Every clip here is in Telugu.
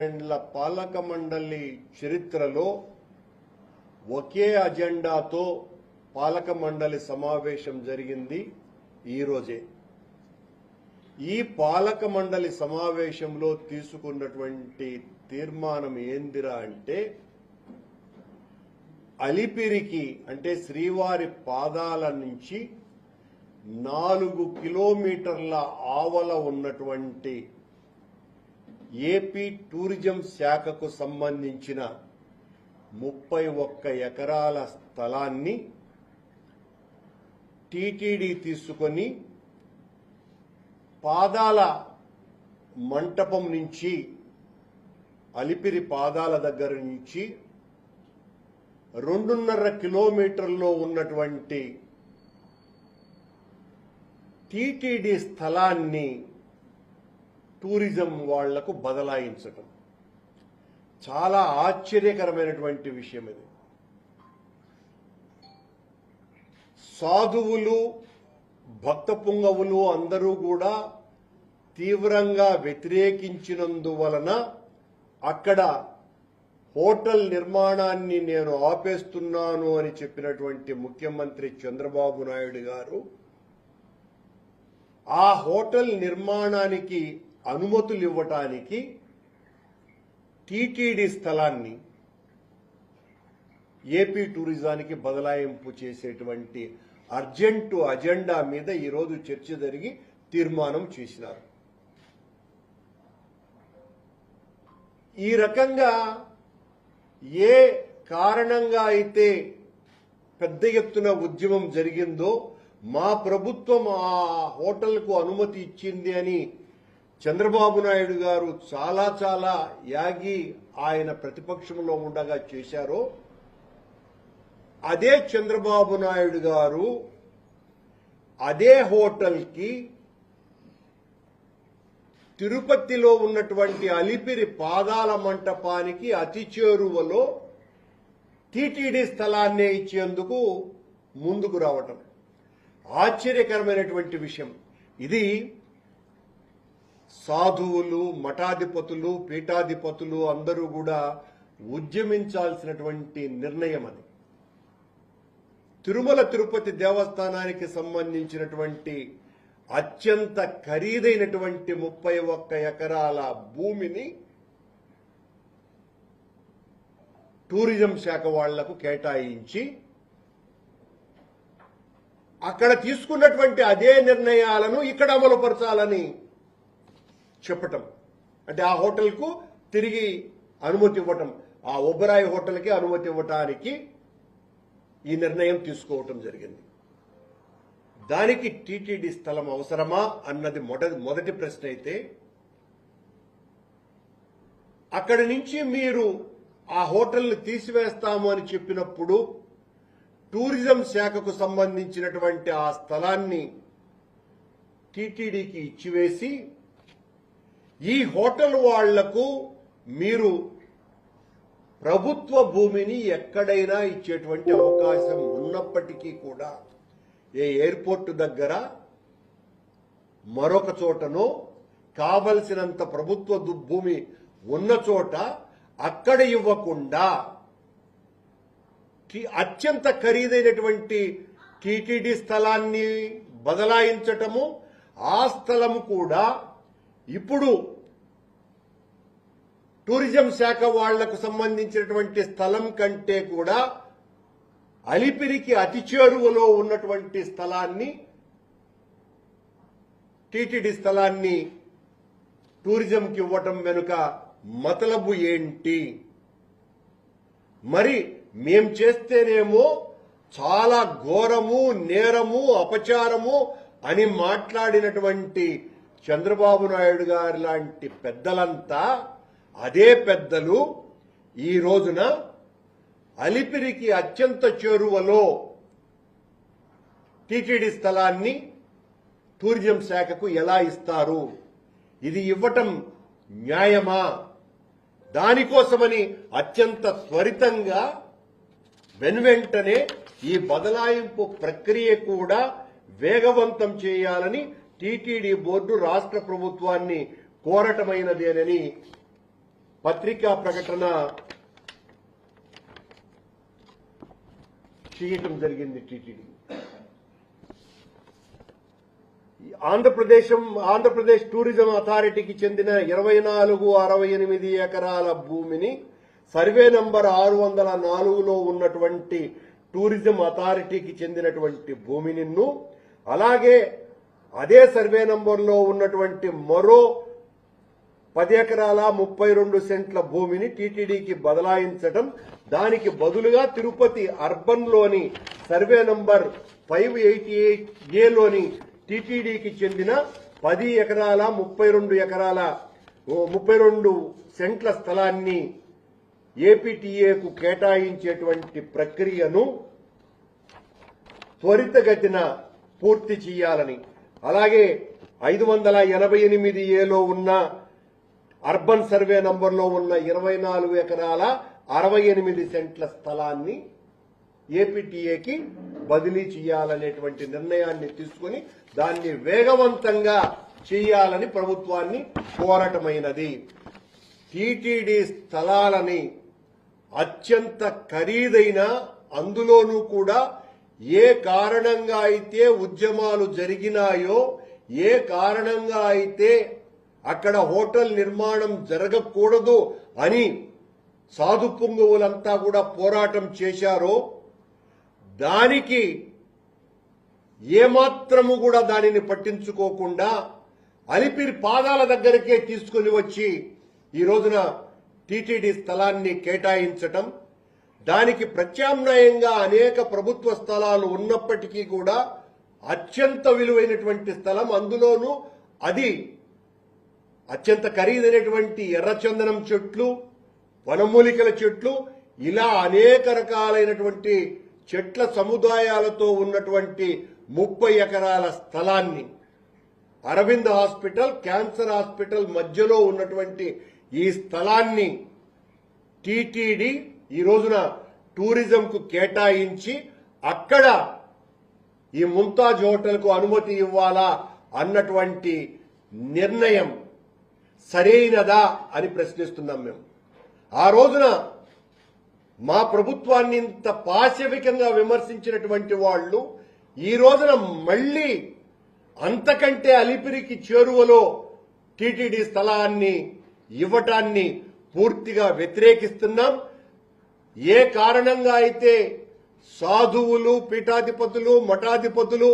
రెండ్ల పాలక మండలి చరిత్రలో ఒకే అజెండాతో పాలక మండలి సమావేశం జరిగింది ఈరోజే ఈ పాలక మండలి సమావేశంలో తీసుకున్నటువంటి తీర్మానం ఏందిరా అంటే అలిపిరికి అంటే శ్రీవారి పాదాల నుంచి నాలుగు కిలోమీటర్ల ఆవల ఉన్నటువంటి ఏపీ టూరిజం శాఖకు సంబంధించిన ముప్పై ఒక్క ఎకరాల స్థలాన్ని టీటీడీ తీసుకొని పాదాల మంటపం నుంచి అలిపిరి పాదాల దగ్గర నుంచి రెండున్నర కిలోమీటర్లో ఉన్నటువంటి టీటీడీ స్థలాన్ని టూరిజం వాళ్ళకు బదలాయించటం. చాలా ఆశ్చర్యకరమైనటువంటి విషయం ఇది. సాధువులు భక్త పుంగవులు అందరూ కూడా తీవ్రంగా వ్యతిరేకించినందువలన అక్కడ హోటల్ నిర్మాణాన్ని నేను ఆపేస్తున్నాను అని చెప్పినటువంటి ముఖ్యమంత్రి చంద్రబాబు నాయుడు గారు ఆ హోటల్ నిర్మాణానికి అనుమతులు ఇవ్వటానికి టీటీడీ స్థలాన్ని ఏపీ టూరిజానికి బదలాయింపు చేసేటువంటి అర్జెంటు అజెండా మీద ఈరోజు చర్చ జరిగి తీర్మానం చేసినారు. ఈ రకంగా ఏ కారణంగా అయితే పెద్ద ఎత్తున ఉద్యమం జరిగిందో మా ప్రభుత్వం ఆ హోటల్కు అనుమతి ఇచ్చింది అని చంద్రబాబు నాయుడు గారు చాలా చాలా యాగి ఆయన ప్రతిపక్షంలో ఉండగా చేశారో. అదే చంద్రబాబు నాయుడు గారు అదే హోటల్కి తిరుపతిలో ఉన్నటువంటి అలిపిరి పాదాల మంటపానికి అతి చేరువలో టీటీడీ స్థలాన్నే ఇచ్చేందుకు ముందుకు రావటం. ఆశ్చర్యకరమైనటువంటి విషయం. ఇది సాధువులు మఠాధిపతులు పీఠాధిపతులు అందరూ కూడా ఉద్యమించాల్సినటువంటి నిర్ణయం అది. తిరుమల తిరుపతి దేవస్థానానికి సంబంధించినటువంటి అత్యంత ఖరీదైనటువంటి ముప్పై ఒక్క ఎకరాల భూమిని టూరిజం శాఖ వాళ్ళకు కేటాయించి అక్కడ తీసుకున్నటువంటి అదే నిర్ణయాలను ఇక్కడ అమలుపరచాలని చెప్పటం. అంటే ఆ హోటల్కు తిరిగి అనుమతి ఇవ్వటం. ఆ ఒబరాయి హోటల్కి అనుమతి ఇవ్వటానికి ఈ నిర్ణయం తీసుకోవటం జరిగింది. దానికి టీటీడీ స్థలం అవసరమా అన్నది మొదటి మొదటి ప్రశ్న అయితే అక్కడి నుంచి మీరు ఆ హోటల్ని తీసివేస్తాము అని చెప్పినప్పుడు టూరిజం శాఖకు సంబంధించినటువంటి ఆ స్థలాన్ని టీటీడీకి ఇచ్చివేసి ఈ హోటల్ వాళ్ళకు మీరు ప్రభుత్వ భూమిని ఎక్కడైనా ఇచ్చేటువంటి అవకాశం ఉన్నప్పటికీ కూడా ఏ ఎయిర్పోర్ట్ దగ్గర మరొక చోటనో కావలసినంత ప్రభుత్వ భూమి ఉన్న చోట అక్కడ ఇవ్వకుండా అత్యంత ఖరీదైనటువంటి టీటీడీ స్థలాన్ని బదలాయించటము ఆ స్థలము కూడా ఇప్పుడు టూరిజం శాఖ వాళ్ళకు సంబంధించినటువంటి స్థలం కంటే కూడా అలిపిరికి అతి చేరువలో ఉన్నటువంటి స్థలాన్ని టీటీడీ స్థలాన్ని టూరిజంకి ఇవ్వటం వెనుక మతలబు ఏంటి? మరి మేం చేస్తేనేమో చాలా ఘోరము నేరము అపచారము అని మాట్లాడినటువంటి చంద్రబాబు నాయుడు గారు లాంటి పెద్దలంతా అదే పెద్దలు ఈ రోజున అలిపిరికి అత్యంత చేరువలో టీటీడీ స్థలాన్ని టూరిజం శాఖకు ఎలా ఇస్తారు? ఇది ఇవ్వటం న్యాయమా? దానికోసమని అత్యంత త్వరితంగా వెనువెంటనే ఈ బదలాయింపు ప్రక్రియ కూడా వేగవంతం చేయాలని టీటీడీ బోర్డు రాష్ట్ర ప్రభుత్వాన్ని కోరటమైనదేనని పత్రికా ప్రకటన చేయటం జరిగింది టీటీడీ. ఆంధ్రప్రదేశ్ ఆంధ్రప్రదేశ్ టూరిజం అథారిటీకి చెందిన ఇరవై నాలుగు అరవై ఎనిమిది ఎకరాల భూమిని సర్వే నంబర్ ఆరు వందల నాలుగులో ఉన్నటువంటి టూరిజం అథారిటీకి చెందినటువంటి భూమి నిన్ను అలాగే అదే సర్వే నంబర్లో ఉన్నటువంటి మరో పది ఎకరాల ముప్పై రెండు సెంట్ల భూమిని టీటీడీకి బదలాయించడం దానికి బదులుగా Tirupati అర్బన్లోని survey number five eighty eight ఏలోని టీటీడీకి చెందిన పది ఎకరాల ముప్పై రెండు ఎకరాల ముప్పై రెండు సెంట్ల స్థలాన్ని ఏపీటీఏకు కేటాయించేటువంటి ప్రక్రియను త్వరితగతిన పూర్తి చేయాలని. అలాగే ఐదు వందల ఎనభై ఎనిమిది ఏలో ఉన్న అర్బన్ సర్వే నంబర్లో ఉన్న ఇరవై నాలుగు ఎకరాల అరవై ఎనిమిది సెంట్ల స్థలాన్ని ఏపీటీఏకి బదిలీ చేయాలనేటువంటి నిర్ణయాన్ని తీసుకుని దాన్ని వేగవంతంగా చేయాలని ప్రభుత్వాన్ని కోరటమైనది. టీటీడీ స్థలాలని అత్యంత ఖరీదైన అందులోనూ కూడా ఏ కారణంగా అయితే ఉద్యమాలు జరిగినాయో ఏ కారణంగా అయితే అక్కడ హోటల్ నిర్మాణం జరగకూడదు అని సాధు పొంగువులంతా కూడా పోరాటం చేశారో దానికి ఏమాత్రము కూడా దానిని పట్టించుకోకుండా అలిపిరి పాదాల దగ్గరికే తీసుకుని వచ్చి ఈ రోజున టీటీడీ స్థలాన్ని కేటాయించటం దానికి ప్రత్యామ్నాయంగా అనేక ప్రభుత్వ స్థలాలు ఉన్నప్పటికీ కూడా అత్యంత విలువైనటువంటి స్థలం. అందులోనూ అది అత్యంత ఖరీదైనటువంటి ఎర్రచందనం చెట్లు వనమూలికల చెట్లు ఇలా అనేక రకాలైనటువంటి చెట్ల సముదాయాలతో ఉన్నటువంటి ముప్పై ఎకరాల స్థలాన్ని. అరవింద్ హాస్పిటల్ క్యాన్సర్ హాస్పిటల్ మధ్యలో ఉన్నటువంటి ఈ స్థలాన్ని టీటీడీ ఈ రోజున టూరిజంకు కేటాయించి అక్కడ ఈ ముంతాజ్ హోటల్కు అనుమతి ఇవ్వాలా అన్నటువంటి నిర్ణయం సరైనదా అని ప్రశ్నిస్తున్నాం మేము. ఆ రోజున మా ప్రభుత్వాన్ని ఇంత పాశవికంగా విమర్శించినటువంటి వాళ్ళు ఈ రోజున మళ్ళీ అంతకంటే అలిపిరికి చేరువలో టీటీడీ స్థలాన్ని ఇవ్వటాన్ని పూర్తిగా వ్యతిరేకిస్తున్నాం. ఏ కారణంగా అయితే సాధువులు పీఠాధిపతులు మఠాధిపతులు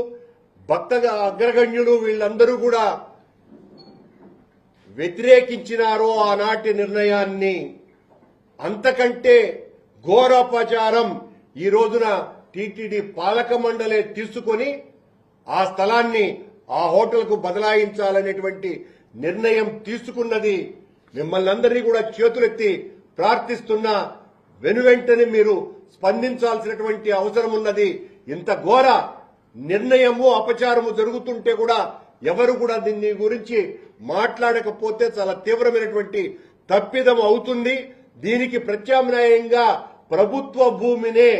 భక్తగా అగ్రగణ్యులు వీళ్ళందరూ కూడా వ్యతిరేకించినారో ఆనాటి నిర్ణయాన్ని అంతకంటే ఘోరోపచారం ఈ రోజున టీటీడీ పాలక మండలే తీసుకొని ఆ స్థలాన్ని ఆ హోటల్కు బదలాయించాలనేటువంటి నిర్ణయం తీసుకున్నది మిమ్మల్ని అందరినీ కూడా చేతులెత్తి ప్రార్థిస్తున్నా వెనువెంటనే మీరు స్పందించాల్సినటువంటి అవసరం ఉన్నది. ఇంత ఘోర నిర్ణయము అపచారము జరుగుతుంటే కూడా ఎవరు కూడా దీన్ని గురించి మాట్లాడకపోతే చాలా తీవ్రమైనటువంటి తప్పిదం అవుతుంది. దీనికి ప్రత్యామ్నాయంగా ప్రభుత్వ భూమినే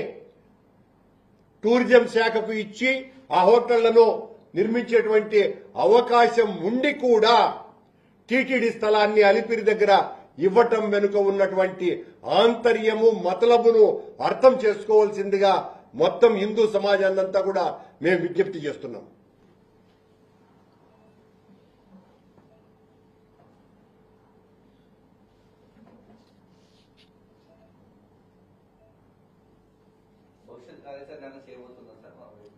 టూరిజం శాఖకు ఇచ్చి ఆ హోటళ్ళను నిర్మించేటువంటి అవకాశం ఉండి కూడా టీటీడీ స్థలాన్ని అలిపిరి దగ్గర ఇవ్వటం వెనుక ఉన్నటువంటి ఆంతర్యము మతలబును అర్థం చేసుకోవాల్సిందిగా మొత్తం హిందూ సమాజాన్నంతా కూడా మేము విజ్ఞప్తి చేస్తున్నాం.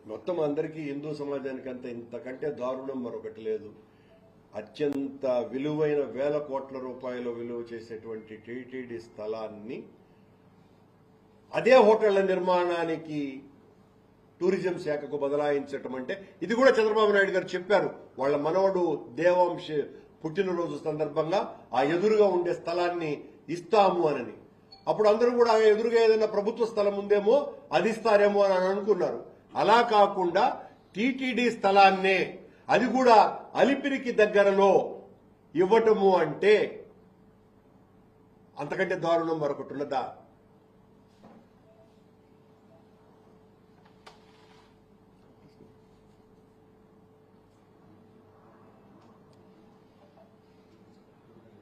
మొత్తం అందరికీ హిందూ సమాజానికి అంత ఇంతకంటే దారుణం మరొకటి లేదు అత్యంత విలువైన వేల కోట్ల రూపాయల విలువ చేసేటువంటి టీటీడీ స్థలాన్ని అదే హోటళ్ళ నిర్మాణానికి టూరిజం శాఖకు బదలాయించటం అంటే ఇది కూడా చంద్రబాబు నాయుడు గారు చెప్పారు. వాళ్ళ మనవడు దేవాంశ పుట్టినరోజు సందర్భంగా ఆ ఎదురుగా ఉండే స్థలాన్ని ఇస్తాము అని అప్పుడు అందరూ కూడా ఆ ఎదురుగా ఏదైనా ప్రభుత్వ స్థలం ఉందేమో అది ఇస్తారేమో అని అనుకున్నారు. అలా కాకుండా టీటీడీ స్థలాన్నే అది కూడా అలిపిరికి దగ్గరలో ఇవ్వటము అంటే అంతకంటే దారుణం మరొకటి ఉన్నదా?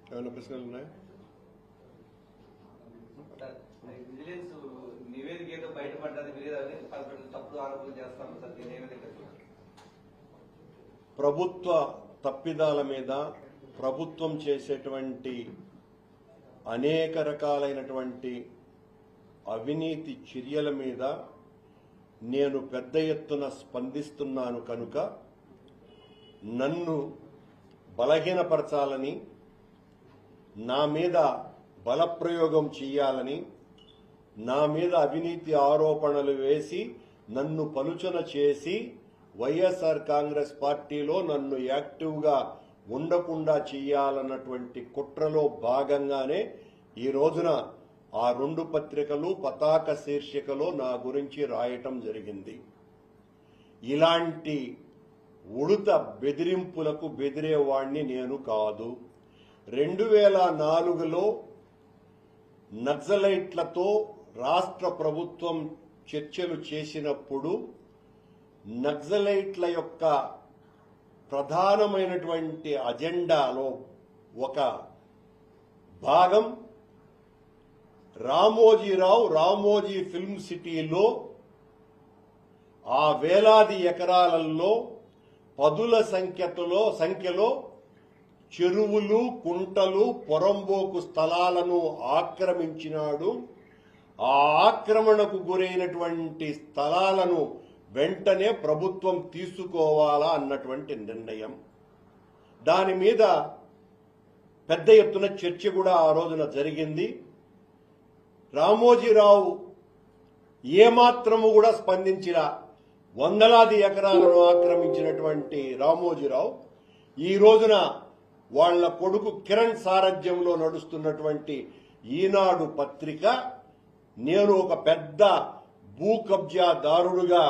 ఏమైనా ప్రశ్నలు ఉన్నాయా? నివేదిక ఏదో బయటపడ్డది మీరు తప్పుడు ఆరోపణలు చేస్తాను సార్ నేను ప్రభుత్వ తప్పిదాల మీద ప్రభుత్వం చేసేటువంటి అనేక రకాలైనటువంటి అవినీతి చర్యల మీద నేను పెద్ద ఎత్తున స్పందిస్తున్నాను కనుక నన్ను బలహీనపరచాలని నా మీద బలప్రయోగం చేయాలని నా మీద అవినీతి ఆరోపణలు వేసి నన్ను పలుచన చేసి వైఎస్ఆర్ కాంగ్రెస్ పార్టీలో నన్ను యాక్టివ్గా ఉండకుండా చేయాలన్నటువంటి కుట్రలో భాగంగానే ఈ రోజున ఆ రెండు పత్రికలు పతాక శీర్షికలో నా గురించి రాయటం జరిగింది. ఇలాంటి ఉడుత బెదిరింపులకు బెదిరేవాణ్ణి నేను కాదు. రెండు వేల నాలుగులో నక్సలైట్లతో రాష్ట్ర ప్రభుత్వం చర్చలు చేసినప్పుడు నక్సలైట్ల యొక్క ప్రధానమైనటువంటి అజెండాలో ఒక భాగం రామోజీరావు రామోజీ ఫిల్మ్ సిటీలో ఆ వేలాది ఎకరాలలో పదుల సంఖ్యలో సంఖ్యలో చెరువులు కుంటలు పొరంబోకు స్థలాలను ఆక్రమించినాడు. ఆ ఆక్రమణకు గురైనటువంటి స్థలాలను వెంటనే ప్రభుత్వం తీసుకోవాలా అన్నటువంటి నిర్ణయం. దాని మీద పెద్ద ఎత్తున చర్చ కూడా ఆ రోజున జరిగింది. రామోజీరావు ఏమాత్రము కూడా స్పందించిన వందలాది ఎకరాలను ఆక్రమించినటువంటి రామోజీరావు ఈ రోజున వాళ్ళ కొడుకు కిరణ్ సారథ్యంలో నడుస్తున్నటువంటి ఈనాడు పత్రిక నేను ఒక పెద్ద భూ కబ్జాదారుడుగా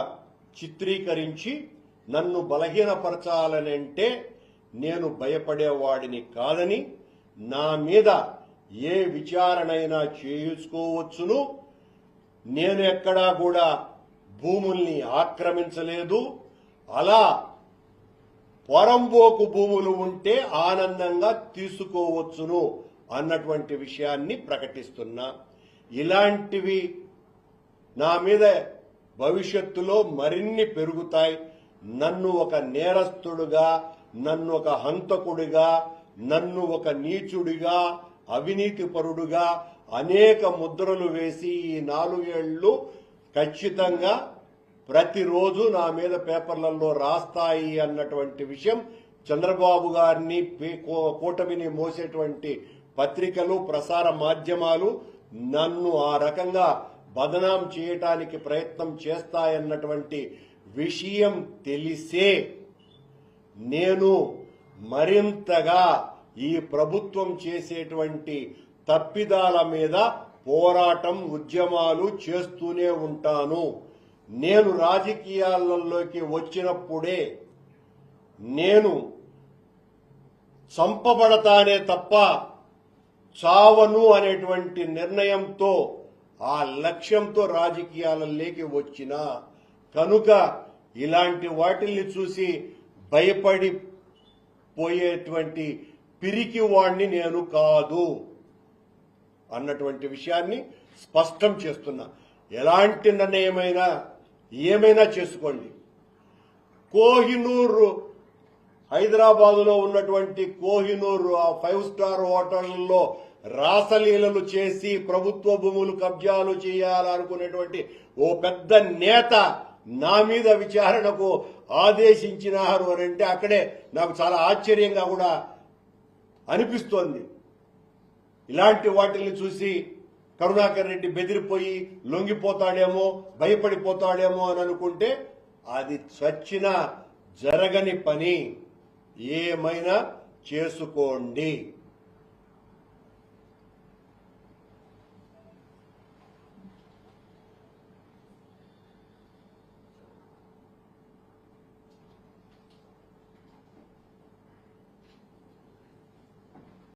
చిత్రీకరించి నన్ను బలహీనపరచాలనంటే నేను భయపడేవాడిని కాదని నా మీద ఏ విచారణైనా చేయించుకోవచ్చును. నేను ఎక్కడా కూడా భూముల్ని ఆక్రమించలేదు. అలా పొరంబోకు భూములు ఉంటే ఆనందంగా తీసుకోవచ్చును అన్నటువంటి విషయాన్ని ప్రకటిస్తున్నా. ఇలాంటివి నా మీద భవిష్యత్తులో మరిన్ని పెరుగుతాయి. నన్ను ఒక నేరస్తుడుగా నన్ను ఒక హంతకుడిగా నన్ను ఒక నీచుడిగా అవినీతిపరుడుగా అనేక ముద్రలు వేసి ఈ నాలుగేళ్ళు ఖచ్చితంగా ప్రతిరోజు నా మీద పేపర్లలో రాస్తాయి అన్నటువంటి విషయం చంద్రబాబు గారిని పే- కో- కూటమిని మోసేటువంటి పత్రికలు ప్రసార మాధ్యమాలు నన్ను ఆ రకంగా బదనాం చేయటానికి ప్రయత్నం చేస్తాయన్నటువంటి విషయం తెలిసే నేను మరింతగా ఈ ప్రభుత్వం చేసేటువంటి తప్పిదాల మీద పోరాటం ఉద్యమాలు చేస్తూనే ఉంటాను. నేను రాజకీయాలలోకి వచ్చినప్పుడే నేను చంపబడతానే తప్ప చావను అనేటువంటి నిర్ణయంతో ఆ లక్ష్యంతో రాజకీయాలలోకి వచ్చిన కనుక ఇలాంటి వాటిల్ని చూసి భయపడి పోయేటువంటి పిరికి వాణ్ణి నేను కాదు అన్నటువంటి విషయాన్ని స్పష్టం చేస్తున్నా. ఎలాంటి నిర్ణయమైనా ఏమైనా చేసుకోండి. కోహినూరు హైదరాబాదులో ఉన్నటువంటి కోహినూర్ ఆ ఫైవ్ స్టార్ హోటళ్ళలో రాసలీలలు చేసి ప్రభుత్వ భూములు కబ్జాలు చేయాలనుకునేటువంటి ఓ పెద్ద నేత నా మీద విచారణకు ఆదేశించినారు అని అంటే అక్కడే నాకు చాలా ఆశ్చర్యంగా కూడా అనిపిస్తోంది. ఇలాంటి వాటిని చూసి కరుణాకర్ రెడ్డి బెదిరిపోయి లొంగిపోతాడేమో భయపడిపోతాడేమో అని అనుకుంటే అది చచ్చిన జరగని పని. ఏమైనా చేసుకోండి.